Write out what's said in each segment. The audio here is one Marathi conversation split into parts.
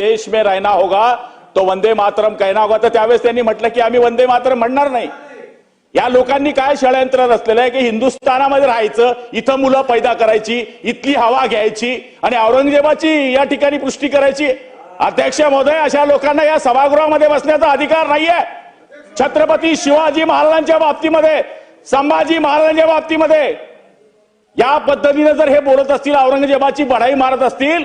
देश में रहना होगा तो वंदे मातरम कहना होगा। तर त्यावेळेस त्यांनी म्हटलं की आम्ही वंदे मातरम म्हणणार नाही. या लोकांनी काय षडयंत्र रचलेलं आहे की हिंदुस्थानामध्ये राहायचं इथं मुलं पैदा करायची इथली हवा घ्यायची आणि औरंगजेबाची या ठिकाणी पुष्टी करायची. अध्यक्ष महोदय अशा लोकांना या सभागृहामध्ये बसण्याचा अधिकार नाहीये. छत्रपती शिवाजी महाराजांच्या बाबतीमध्ये संभाजी महाराजांच्या बाबतीमध्ये या पद्धतीने जर हे बोलत असतील औरंगजेबाची बढाई मारत असतील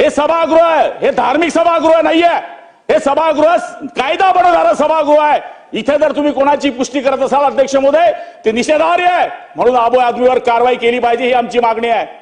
हे सभागृह आहे. हे धार्मिक सभागृह नाहीये. हे सभागृह कायदा बनवणारा सभागृह आहे. इथे जर तुम्ही कोणाची पुष्टी करत असाल अध्यक्ष मोदय ते निषेधार्य आहे. म्हणून आबो आदमीवर कारवाई केली पाहिजे ही आमची मागणी आहे.